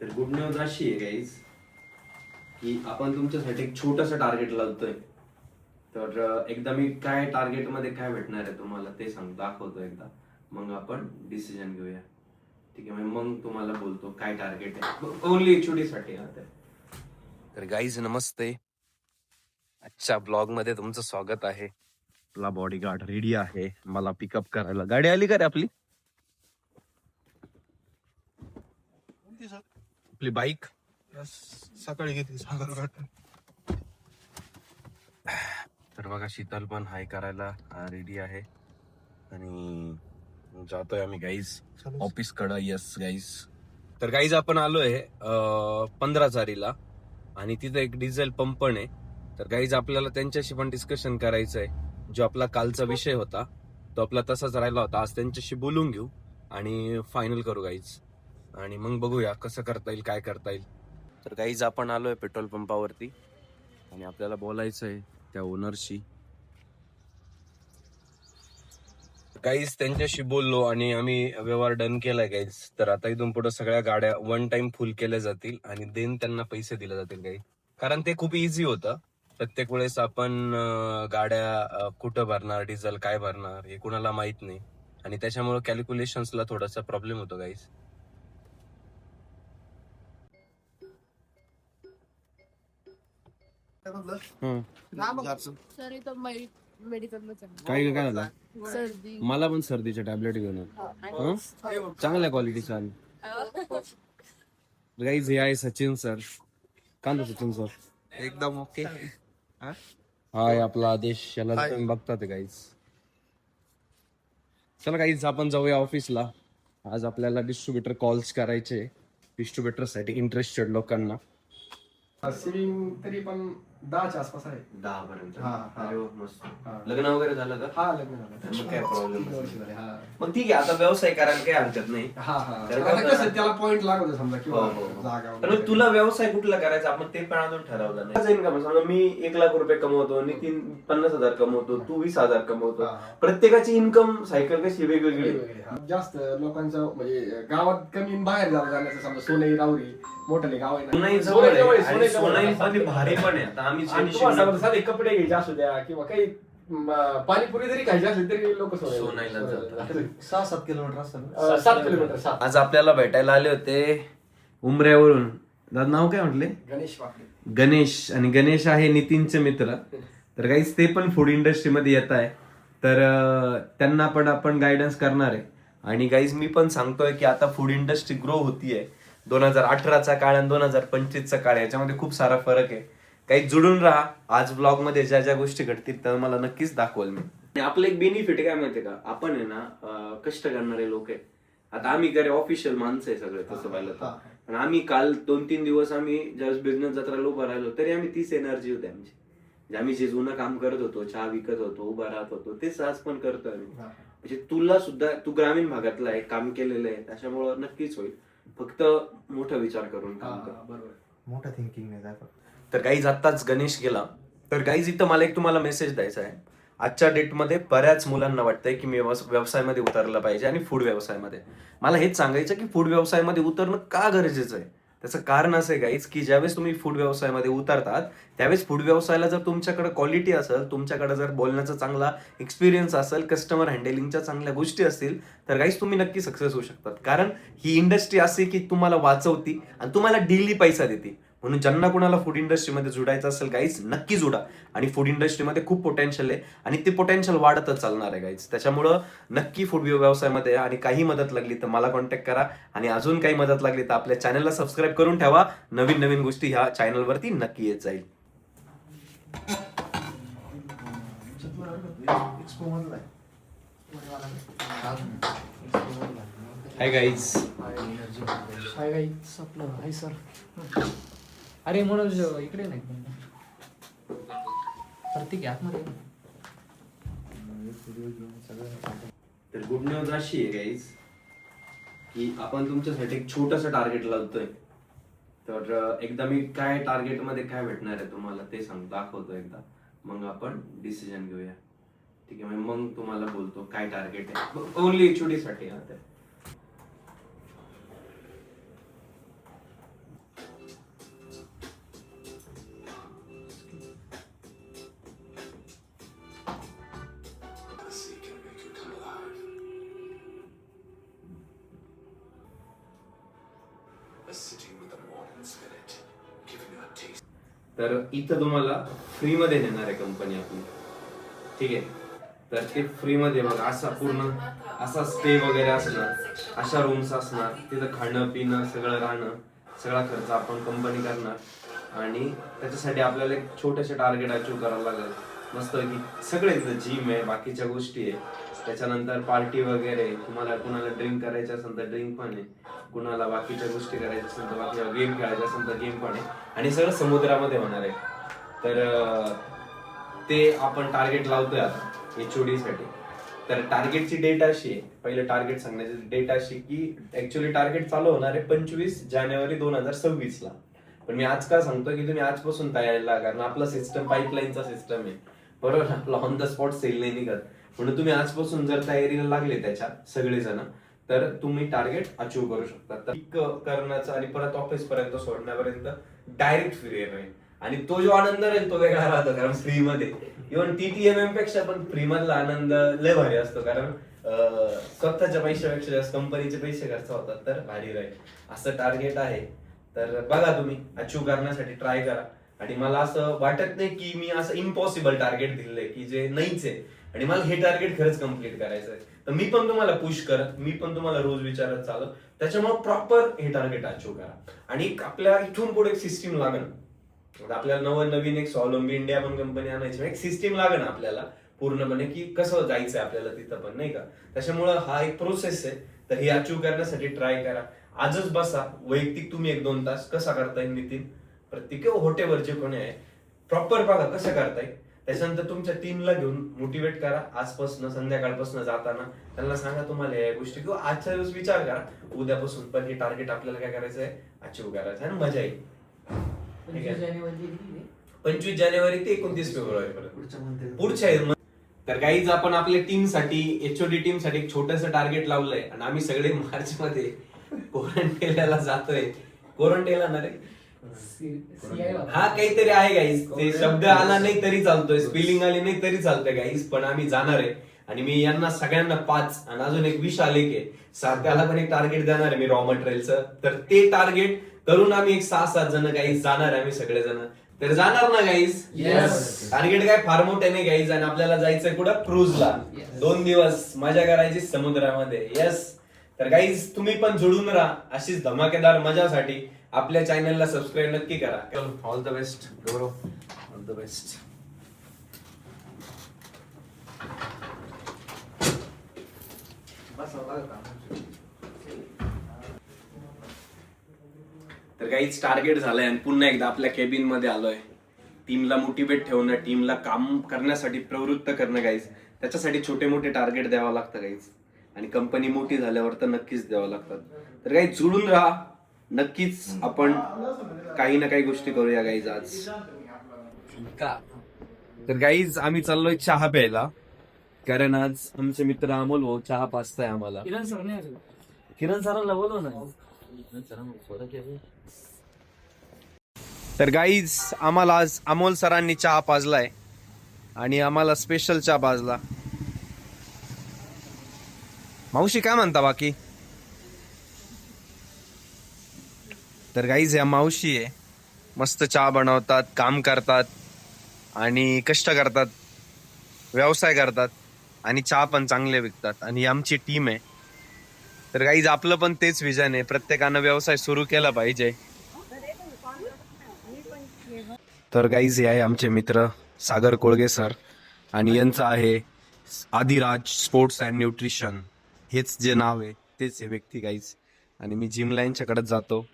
तर good news अशी आहे गाईज की आपण तुमच्यासाठी एक छोटस टार्गेट लावतोय. तर एकदा मी काय टार्गेटमध्ये काय भेटणार आहे तुम्हाला ते सांग दाखवतो एकदा. मग आपण डिसिजन घेऊया. ठीक आहे मग तुम्हाला बोलतो काय टार्गेट आहे. ओनली एचओडी साठी हा तर गाईज नमस्ते. आजच्या ब्लॉगमध्ये तुमचं स्वागत आहे. आपला बॉडीगार्ड रेडी आहे. मला पिकअप करायला. गाडी आली का रे आपली? आपली बाईक. सकाळी घेतली सांगा तर बघा शीतल पण हाय करायला रेडी आहे. आणि जातोय आम्ही गाईज ऑफिस कडं येस गाईज तर गाईज आपण आलोय पंधरा चारीला आणि तिथं एक डिझेल पंप पण आहे. तर गाईज आपल्याला त्यांच्याशी पण डिस्कशन करायचं आहे जो आपला कालचा विषय होता तो आपला तसाच राहिला होता. आज त्यांच्याशी बोलून घेऊ. आणि फायनल करू गाईज आणि मग बघूया कसं करता येईल काय करता येईल. तर काहीच आपण आलोय पेट्रोल पंपावरती आणि आपल्याला बोलायचं आहे त्या ओनरशी काहीच त्यांच्याशी बोललो आणि आम्ही व्यवहार डन केलाय गाईज तर आता इथून पुढे सगळ्या गाड्या वन टाइम फुल केल्या जातील आणि देन त्यांना पैसे दिले जातील काही कारण ते खूप इझी होतं. प्रत्येक वेळेस आपण गाड्या कुठं भरणार डिझेल काय भरणार हे कुणाला माहीत नाही. आणि त्याच्यामुळे कॅल्क्युलेशन्सला थोडासा प्रॉब्लेम होतो सर इथं काय काय झालं? सर्दी. मला पण सर्दीच्या टॅबलेट घेऊन हं? चांगल्या क्वालिटीचा गाईज हे आहे सचिन सर. कांदा सचिन सर? एकदम ओके. हा? आपला आदेश याला. तुम्ही बघतात गाईज चला गाईज आपण जाऊया ऑफिसला आज आपल्याला डिस्ट्रीब्युटर कॉल्स करायचे. डिस्ट्रीब्युटरसाठी इंटरेस्टेड लोकांना. स्विमिंग तरी पण दहाच्या आसपास आहे. दहा पर्यंत हा, हा. अरे वा, मस्त. हा. लग्न वगैरे झालं का? हा लग्न झालं. मग काय problem तीन वर्ष झाले, हा. मग ठीक आहे आता व्यवसाय करायला काही हरकत नाही. हा हा. तर आता कसं- कसं त्याला पॉइंट लागतो समजा किंवा हो, हो, हो. वगैरे. तुला व्यवसाय कुठला करायचा? आपण ते पण अजून ठरवलं नाही. माझं समजा मी एक लाख रुपये कमवतो नितीन पन्नास हजार कमवतो तू वीस हजार कमवतो. हा. प्रत्येकाची इन्कम सायकल कशी वेगवेगळी आहे. वेगवेगळे, हा. जास्त लोकांचं म्हणजे गावात कमी आणि बाहेर जाणं जाण्याचं समजा सोनई राहुरी मोठे गाव आहे ना. सोनाई जवळ आहे आणि सोनई भारी पण आहे. आता आम्ही आणि तुम्हाला साधे कपडे घ्यायचे असू द्या किंवा काही म, पाणीपुरी जरी खायची असेल तरी लोक जातात. सहा सात किलोमीटर असेल सात किलोमीटर सात. आज आपल्याला भेटायला आले होते उमऱ्यावरून. दादा नाव काय म्हटले? गणेश वाकडे. गणेश. आणि गणेश आहे नितीनचे मित्र. तर काहीच ते पण फूड इंडस्ट्रीमध्ये येत आहे. तर अं, त्यांना पण आपण गायडन्स करणार आहे. आणि गाईज मी पण सांगतोय की आता फूड इंडस्ट्री ग्रो होतीये. दोन हजार अठराचा काळ आणि दोन हजार पंचवीसचा काळ आहे. याच्यामध्ये खूप सारा फरक आहे. काही जुडून राहा. आज ब्लॉगमध्ये ज्या ज्या गोष्टी घडतील तर मला नक्कीच दाखवाल मी. आणि आपलं एक बेनिफिट काय माहितीये का? आपण आहे ना अं, कष्ट करणारे लोक आहे आता आम्ही करे ऑफिशियल माणसं आहे सगळे तसं पाहिलं तर. आणि आम्ही काल दोन तीन दिवस आम्ही ज्यावेळेस बिझनेस जत्रा उभं राहिलो तरी आम्ही तीच एनर्जी होती आमची. म्हणजे आम्ही जे जुनं काम करत होतो चहा विकत होतो उभा राहत होतो तेच आज पण करतो आम्ही. म्हणजे तुला सुद्धा तू ग्रामीण भागातला आहे काम केलेलं आहे त्याच्यामुळं नक्कीच होईल. फक्त मोठा विचार करून काम कर. बरोबर. मोठं थिंकिंग नाही जायचं तर गाईज आत्ताच गणेश गेला. तर गाईज इथं मला एक तुम्हाला मेसेज द्यायचा आहे. आजच्या डेटमध्ये बऱ्याच मुलांना वाटतंय की मी व्यवस- व्यवसायामध्ये उतरलं पाहिजे आणि फूड व्यवसायामध्ये. मला हेच सांगायचं की फूड व्यवसायामध्ये उतरणं का गरजेचं आहे? त्याचं कारण असं आहे गाईज की ज्यावेळेस तुम्ही फूड व्यवसायामध्ये उतरतात त्यावेळेस फूड व्यवसायाला जर तुमच्याकडे क्वालिटी असेल तुमच्याकडे जर बोलण्याचा चांगला एक्सपिरियन्स असेल कस्टमर हँडलिंगच्या चांगल्या गोष्टी असतील तर गाईज तुम्ही नक्की सक्सेस होऊ शकतात. कारण ही इंडस्ट्री अशी की तुम्हाला वाचवती आणि तुम्हाला डेली पैसा देते. म्हणून ज्यांना कुणाला फूड इंडस्ट्रीमध्ये जुडायचं असेल गाईज नक्की जुडा. आणि फूड इंडस्ट्रीमध्ये खूप पोटेन्शियल आहे. आणि ते पोटेन्शियल वाढतच चालणार आहे गाईज त्याच्यामुळं नक्की फूड व्यवसायामध्ये आणि काही मदत लागली तर मला कॉन्टॅक्ट करा. आणि अजून काही मदत लागली तर आपल्या चॅनलला सबस्क्राईब करून ठेवा. नवीन नवीन गोष्टी ह्या चॅनलवरती नक्की येत जाईल. हाय गाईज हाय गाई आपलं हाय सर अरे मनोज इकडे नाही तर आतमध्ये तर गुड न्यूज अशी आहे गाईज की आपण तुमच्यासाठी एक छोटस टार्गेट लावतोय. तर एकदा मी काय टार्गेटमध्ये काय भेटणार आहे तुम्हाला ते सांग दाखवतो एकदा. मग आपण डिसिजन घेऊया. ठीक आहे मग तुम्हाला बोलतो काय टार्गेट आहे. ओनली एचओडी साठी हा तर इथं तुम्हाला फ्रीमध्ये देणार आहे कंपनी आपली ठीक आहे? तर ते फ्रीमध्ये बघा असा पूर्ण असा स्टे वगैरे असणार अशा रूम्स असणार तिथं खाणं पिणं सगळं राहणं सगळा खर्च आपण कंपनी करणार. आणि त्याच्यासाठी आपल्याला एक छोटेसे टार्गेट अचीव करावं लागेल. मस्त की सगळे तिथं जिम आहे बाकीच्या गोष्टी आहे. त्याच्यानंतर पार्टी वगैरे तुम्हाला कुणाला ड्रिंक करायचं असेल तर ड्रिंक पण आहे. कुणाला बाकीच्या गोष्टी करायच्या असेल तर बाकी गेम खेळायचा असेल तर गेम पण आहे. आणि सगळं समुद्रामध्ये होणार आहे. तर ते आपण टार्गेट लावतोय आता एच साठी. तर टार्गेटची डेट अशी आहे. पहिले टार्गेट सांगण्याची डेट अशी की ऍक्च्युली टार्गेट चालू होणार आहे पंचवीस जानेवारी दोन हजार सव्वीसला. पण मी आज का सांगतो की तुम्ही आजपासून तयारीला कारण आपला सिस्टम पाईपलाईनचा सिस्टम आहे. बरोबर? आपला ऑन द स्पॉट सेल नाही निघत. म्हणून तुम्ही आजपासून जर तयारीला लागले त्याच्यात सगळेजण तर तुम्ही टार्गेट अचीव करू शकता. तर पिक करण्याचा आणि परत ऑफिस पर्यंत सोडण्यापर्यंत डायरेक्ट फ्री आहे. आणि तो जो आनंद राहील तो वेगळा राहतो कारण फ्री मध्ये. इव्हन टीटीएमएमपेक्षा पण फ्री मधला आनंद लय भारी असतो कारण स्वतःच्या पैशापेक्षा जास्त कंपनीचे पैसे खर्च होतात तर भारी राहील. असं टार्गेट आहे. तर बघा तुम्ही अचीव करण्यासाठी ट्राय करा. आणि मला असं वाटत नाही की मी असं इम्पॉसिबल टार्गेट दिलेलं आहे की जे नाहीच आहे. आणि मला हे टार्गेट खरंच कंप्लीट करायचं आहे तर मी पण तुम्हाला पुश करत मी पण तुम्हाला रोज विचारत चालत त्याच्यामुळे प्रॉपर हे टार्गेट अचीव करा. आणि आपल्या इथून पुढे एक सिस्टीम लागेल आपल्याला नवं नवीन एक स्वावलंबी इंडिया पण कंपनी आणायची एक सिस्टीम लागेल आपल्याला पूर्णपणे की कसं जायचंय आपल्याला तिथं पण नाही का? त्याच्यामुळं हा एक प्रोसेस आहे. तर हे अचीव करण्यासाठी ट्राय करा. आजच बसा. वैयक्तिक तुम्ही एक दोन तास कसा करता येईल नितीन? प्रत्येक होटेवर जे कोणी आहे प्रॉपर बघा कसं करताय. त्याच्यानंतर तुमच्या टीमला घेऊन मोटिवेट करा. आजपासून संध्याकाळपासून जाताना. त्यांना सांगा तुम्हाला या गोष्टी. किंवा आजच्या दिवस विचार करा. उद्यापासून पण हे टार्गेट आपल्याला काय करायचं आहे अचीव करायचं आहे आणि मजा येईल. पंचवीस जानेवारी ते. एकोणतीस फेब्रुवारी पर्यंत. पुढच्या. तर काहीच आपण आपल्या टीमसाठी एचओडी टीमसाठी एक छोटस टार्गेट लावलंय. आणि आम्ही सगळे मार्च मध्ये क्वारंटेला जातोय. क्वारंटेला ना रे. हा काहीतरी आहे गाईस ते शब्द आला नाही तरी चालतोय. स्पेलिंग आली नाही तरी चालतंय गाईस पण आम्ही जाणार आहे. आणि मी यांना सगळ्यांना पाच आणि अजून एक विष आले की सात्याला पण एक टार्गेट देणार आहे मी रॉ मटेरियलचं तर ते टार्गेट करून आम्ही एक सहा सात जण गाईस जाणार आहे आम्ही सगळे जण तर जाणार ना गाईस. टार्गेट काय? फार मोठे नाही गाईज आणि आपल्याला जायचंय कुठं? क्रूजला. दोन दिवस मजा करायची समुद्रामध्ये. येस तर गाईज तुम्ही पण जुळून राहा. अशीच धमाकेदार मजासाठी आपल्या चॅनलला सबस्क्राईब नक्की करा. All the best Gaurav. All the best तर काहीच टार्गेट झालंय आणि पुन्हा एकदा आपल्या केबिनमध्ये आलोय. टीमला मोटिवेट ठेवणं टीमला काम करण्यासाठी प्रवृत्त करणं गाईज त्याच्यासाठी छोटे मोठे टार्गेट द्यावं लागतं गाईज आणि कंपनी मोठी झाल्यावर तर नक्कीच द्यावं लागतात. तर काही जुळून राहा. नक्कीच आपण काही ना काही गोष्टी करूया गाईज आज. तर गाईज आम्ही चाललोय चहा प्यायला. कारण आज आमचे मित्र अमोल भाऊ चहा पाचताय आम्हाला. किरण सर नाही आले. किरण सरांना बोलव ना. तर गाईज आम्हाला आज अमोल सरांनी चहा पाजलाय आणि आम्हाला स्पेशल चहा पाजला. मावशी काय म्हणता बाकी? तर गाईज ह्या मावशी आहे. मस्त चहा बनवतात काम करतात आणि कष्ट करतात व्यवसाय करतात आणि चहा पण चांगले विकतात आणि ही आमची टीम आहे. तर गाईज आपलं पण तेच विजन आहे. प्रत्येकानं व्यवसाय सुरू केला पाहिजे. तर गाईज हे आहे आमचे मित्र सागर कोळगे सर आणि यांचं आहे आदिराज स्पोर्ट्स अँड न्यूट्रिशन हेच जे नाव आहे तेच हे व्यक्ती गाईज आणि मी जिम लाईनच्याकडेच जातो.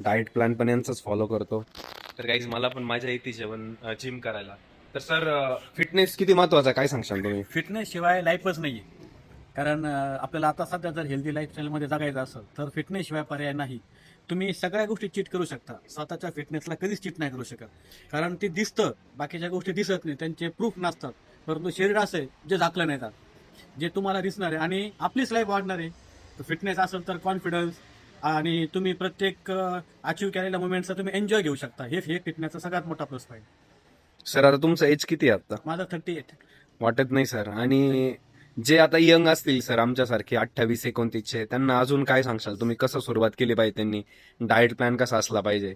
डाएट प्लॅन पण यांचाच फॉलो करतो. तर गाईज मला पण माझ्या येते जेवण जिम करायला. तर सर फिटनेस किती महत्त्वाचा आहे? काय सांगशाल तुम्ही? फिटनेस शिवाय लाईफच नाही कारण अं, आपल्याला आता सध्या जर हेल्दी लाईफस्टाईलमध्ये जगायचं असेल तर फिटनेस शिवाय पर्याय नाही. तुम्ही सगळ्या गोष्टी चीट करू शकता. स्वतःच्या फिटनेसला कधीच चीट नाही करू शकत. कारण ते दिसतं बाकीच्या गोष्टी दिसत नाही. त्यांचे प्रूफ नसतात. परंतु शरीर असं आहे जे झाकलं नाही जात. जे तुम्हाला दिसणार आहे आणि आपलीच लाईफ वाढणार आहे. फिटनेस असेल तर कॉन्फिडन्स आणि तुम्ही प्रत्येक अचीव केलेल्या मुवमेंटचा तुम्ही एन्जॉय घेऊ शकता. हे हे फिटनेसचा सगळ्यात मोठा प्लस पॉईंट सर आता तुमचं एज किती आहे आता? माझा थर्टी एट वाटत नाही सर आणि जे आता यंग असतील सर आमच्यासारखे अठ्ठावीस एकोणतीसचे त्यांना अजून काय सांगशाल? तुम्ही कसं सुरुवात केली पाहिजे त्यांनी? डाएट प्लॅन कसा असला पाहिजे?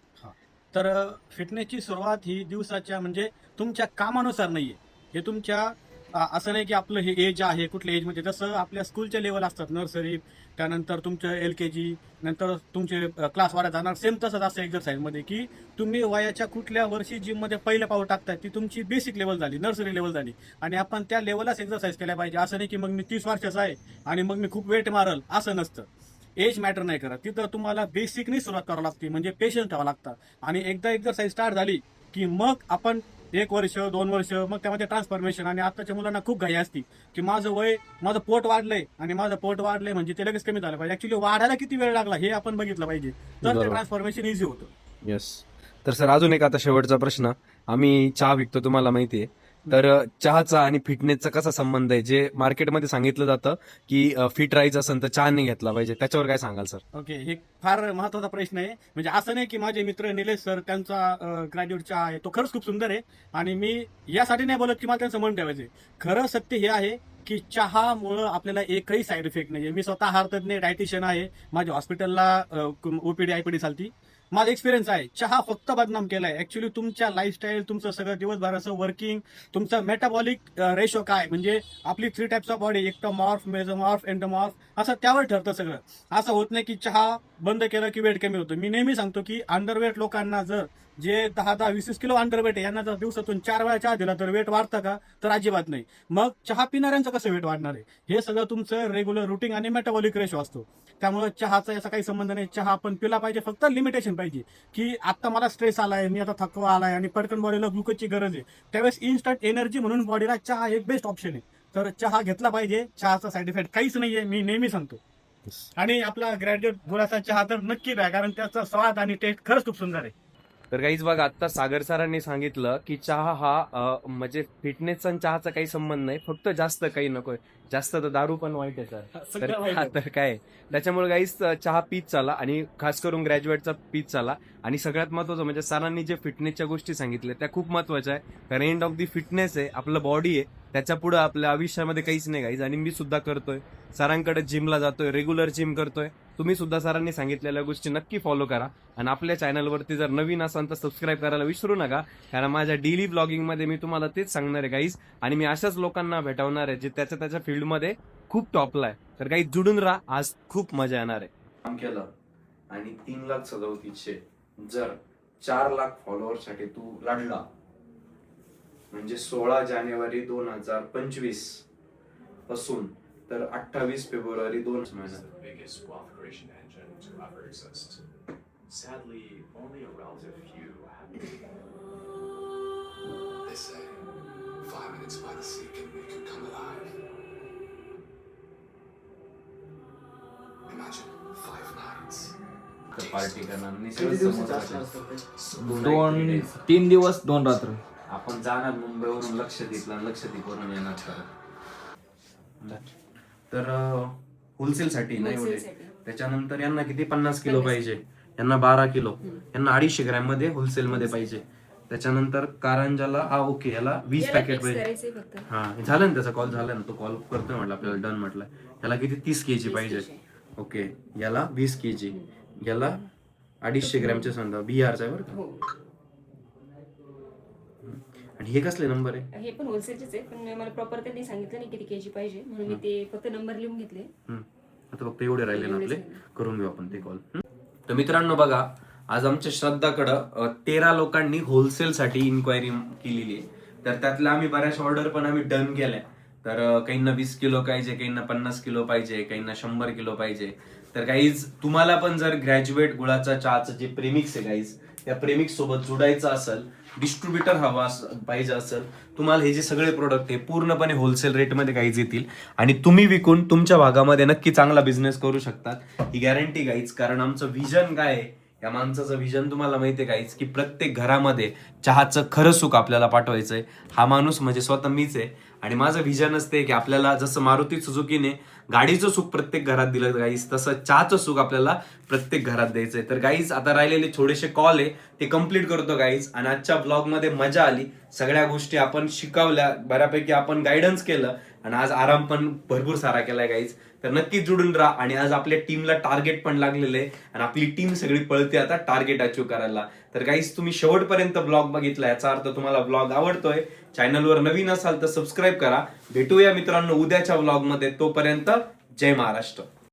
तर फिटनेसची सुरुवात ही दिवसाच्या म्हणजे तुमच्या कामानुसार नाहीये. हे तुमच्या असं नाही की आपलं हे एज आहे कुठल्या एज म्हणजे जसं आपल्या स्कूलचे लेवल असतात नर्सरी त्यानंतर तुमचं एल के जी नंतर तुमचे क्लास वाढत जाणार. सेम तसंच असतं एक्झरसाईजमध्ये की तुम्ही वयाच्या कुठल्या वर्षी जिममध्ये पहिलं पाऊल टाकताय ती तुमची बेसिक लेवल झाली नर्सरी लेवल झाली. आणि आपण त्या लेवललाच एक्झरसाईज केल्या पाहिजे. असं नाही की मग मी तीस वर्षाचा आहे आणि मग मी खूप वेट मारल असं नसतं. एज मॅटर नाही करत. तिथं तुम्हाला बेसिकनी सुरुवात करावं लागते म्हणजे पेशन्स ठेवावं लागतं. आणि एकदा एक्झरसाईज स्टार्ट झाली की मग आपण एक वर्ष दोन वर्ष मग त्यामध्ये ट्रान्सफॉर्मेशन आणि आताच्या मुलांना खूप घाई असते की माझं वय माझं पोट वाढलंय आणि माझं पोट वाढलंय म्हणजे ते लगेच कमी झालं पाहिजे. ऍक्च्युली वाढायला किती वेळ लागला हे आपण बघितलं पाहिजे. तर ते. ट्रान्सफॉर्मेशन इझी होतं. येस तर सर अजून एक आता शेवटचा प्रश्न. आम्ही चहा विकतो तुम्हाला माहिती आहे तर चहाचा आणि फिटनेसचा कसा संबंध आहे? जे मार्केटमध्ये सांगितलं जातं की फिट राहायचं असेल तर चहा नाही घेतला पाहिजे. त्याच्यावर काय सांगाल सर? ओके हे फार महत्त्वाचा प्रश्न आहे. म्हणजे असं नाही की माझे मित्र निलेश सर त्यांचा ग्रॅज्युएट चहा आहे. तो खरंच खूप सुंदर आहे. आणि मी यासाठी नाही बोलत की मला त्यांचं मन ठेवायचं खरं सत्य हे आहे की चहामुळं आपल्याला एकही साईड इफेक्ट नाही मी स्वतः हारतज्ञ डायटिशियन आहे. माझ्या हॉस्पिटलला ओपीडी आयपीडी चालती. माझा एक्सपिरियन्स आहे. चहा फक्त बदनाम केलाय. ऍक्च्युली तुमच्या लाईफस्टाईल तुमचं सगळं दिवसभराचं वर्किंग तुमचं मेटाबॉलिक रेशो काय? म्हणजे आपली three types of body ectomorph mesomorph endomorph असं त्यावर ठरतं सगळं. असं होत नाही की चहा बंद केलं की वेट कमी होतं. मी नेहमी सांगतो की अंडरवेट लोकांना जर जे दहा दहा वीस वीस किलो अंडरवेट आहे यांना जर दिवसातून चार वेळा चहा दिला तर वेट वाढतं का तर अजिबात नाही. मग चहा पिणाऱ्यांचं कसं वेट वाढणार आहे? हे सगळं तुमचं रेग्युलर रुटीन आणि मेटाबॉलिक रेशो असतो. त्यामुळे चहाचा याचा काही संबंध नाही. चहा आपण पिला पाहिजे फक्त लिमिटेशन पाहिजे. की आता मला स्ट्रेस आलाय मी आता थकवा आलाय आणि पटकन बॉडीला ग्लुकोजची गरज आहे. त्यावेळेस इन्स्टंट एनर्जी म्हणून बॉडीला चहा एक बेस्ट ऑप्शन आहे. तर चहा घेतला पाहिजे चहाचा साईड इफेक्ट काहीच नाहीये मी नेहमी सांगतो. आणि आपला ग्रॅज्युएट गुळाचा चहा तर नक्की प्या कारण त्याचा स्वाद आणि टेस्ट खरंच खूप सुंदर आहे. तर काहीच बघा आता सागर सरांनी सांगितलं की चहा हा म्हणजे फिटनेसचा आणि चहाचा काही संबंध नाही फक्त जास्त काही नकोय. जास्त तर दारू पण वाईट आहे सर. तर हा. तर काय त्याच्यामुळे गाईस चहा पीत चाला आणि खास करून ग्रॅज्युएटचा पीत चाला. आणि सगळ्यात महत्वाचं म्हणजे सरांनी जे फिटनेसच्या गोष्टी सांगितल्या त्या खूप महत्त्वाच्या आहे. कारण एंड ऑफ दी फिटनेस आहे आपलं बॉडी आहे. त्याच्या पुढे आपल्या आयुष्यामध्ये काहीच नाही गाईज आणि मी सुद्धा करतोय. सरांकडे जिमला जातोय रेग्युलर जिम करतोय. तुम्ही सुद्धा सरांनी सांगितलेल्या गोष्टी नक्की फॉलो करा. आणि आपल्या चॅनलवरती जर नवीन असाल तर सबस्क्राईब करायला विसरू नका. कारण माझ्या डेली ब्लॉगिंगमध्ये मी तुम्हाला तेच सांगणार आहे गाईज आणि मी अशाच लोकांना भेटवणार आहे जे त्याच्या त्याच्या फील्डमध्ये खूप टॉपला आहे. तर काही जुडून राहा आज खूप मजा येणार आहे. काम केलं आणि तीन लाख सदोतीसशे जर चार लाख फॉलोअरसाठी तू लढला म्हणजे सोळा जानेवारी दोन हजार पंचवीसपासून तर अठ्ठावीस फेब्रुवारी दोन महिन्यात पार्टी करणार? दोन तीन दिवस दोन रात्र. आपण जाणार मुंबईवरून लक्षद्वीपला लक्षद्वीपवरून येणार तर तर होलसेल साठी नाही एवढे. त्याच्यानंतर यांना किती? पन्नास किलो पाहिजे. यांना बारा किलो. यांना अडीचशे ग्रॅममध्ये होलसेल. मध्ये पाहिजे. त्याच्यानंतर कारंजाला हा ओके याला वीस पॅकेट पाहिजे. हा हे झालं ना त्याचा कॉल झाला ना. तो कॉल करतोय म्हटलं आपल्याला डन म्हटलं. याला किती? तीस के जी पाहिजे. ओके. याला वीस के जी याला अडीचशे ग्रॅमचे समजा बिहारचा आहे बरं का? आणि हे कसले नंबर आहे? हे पण होलसेलचेच आहे पण मला प्रॉपर त्यांनी सांगितलं नाही किती केजी पाहिजे. म्हणून मी ते फक्त नंबर लिहून घेतले. आता फक्त एवढे राहिले ना आपले. करून घेऊ आपण ते कॉल तर मित्रांनो बघा आज आमच्या श्रद्धाकडं तेरा लोकांनी होलसेल साठी इन्क्वायरी केलेली आहे. तर त्यातल्या आम्ही बऱ्याच ऑर्डर पण आम्ही डन केल्या. तर काहींना वीस किलो पाहिजे काहींना पन्नास किलो पाहिजे काहींना शंभर किलो पाहिजे. तर काहीच तुम्हाला पण जर ग्रॅज्युएट गुळाचा चहाचं जे प्रेमिक्स आहे गाईज त्या प्रेमिक्स सोबत जोडायचं असेल डिस्ट्रीब्युटर हवा पाहिजे असेल तुम्हाला हे जे सगळे प्रोडक्ट आहे पूर्णपणे होलसेल रेटमध्ये काहीच येतील. आणि तुम्ही विकून तुमच्या भागामध्ये नक्की चांगला बिझनेस करू शकतात. ही गॅरंटी गाईज कारण आमचं व्हिजन काय आहे? या माणसाचं व्हिजन तुम्हाला माहिती आहे काहीच की प्रत्येक घरामध्ये चहाचं खरं सुख आपल्याला पाठवायचं आहे हा माणूस म्हणजे स्वतः मीच आहे. आणि माझं विजन असते की आपल्याला जसं मारुती सुझुकीने गाडीचं सुख प्रत्येक घरात दिलं गाईस तसं चहाचं सुख आपल्याला प्रत्येक घरात द्यायचं आहे. तर गाईज आता राहिलेले थोडेसे कॉल आहे ते कंप्लीट करतो गाईज आणि आजच्या ब्लॉगमध्ये मजा आली. सगळ्या गोष्टी आपण शिकवल्या बऱ्यापैकी आपण गायडन्स केलं. आणि आज आराम पण भरपूर सारा केलाय काहीच तर नक्कीच जुडून राहा. आणि आज आपल्या टीमला टार्गेट पण लागलेलं आहे. आणि आपली टीम सगळी पळते आता टार्गेट अचीव करायला. तर काहीच तुम्ही शेवटपर्यंत ब्लॉग बघितला याचा अर्थ तुम्हाला ब्लॉग आवडतोय. चॅनलवर नवीन असाल तर सबस्क्राईब करा. भेटूया मित्रांनो उद्याच्या ब्लॉगमध्ये तोपर्यंत जय महाराष्ट्र.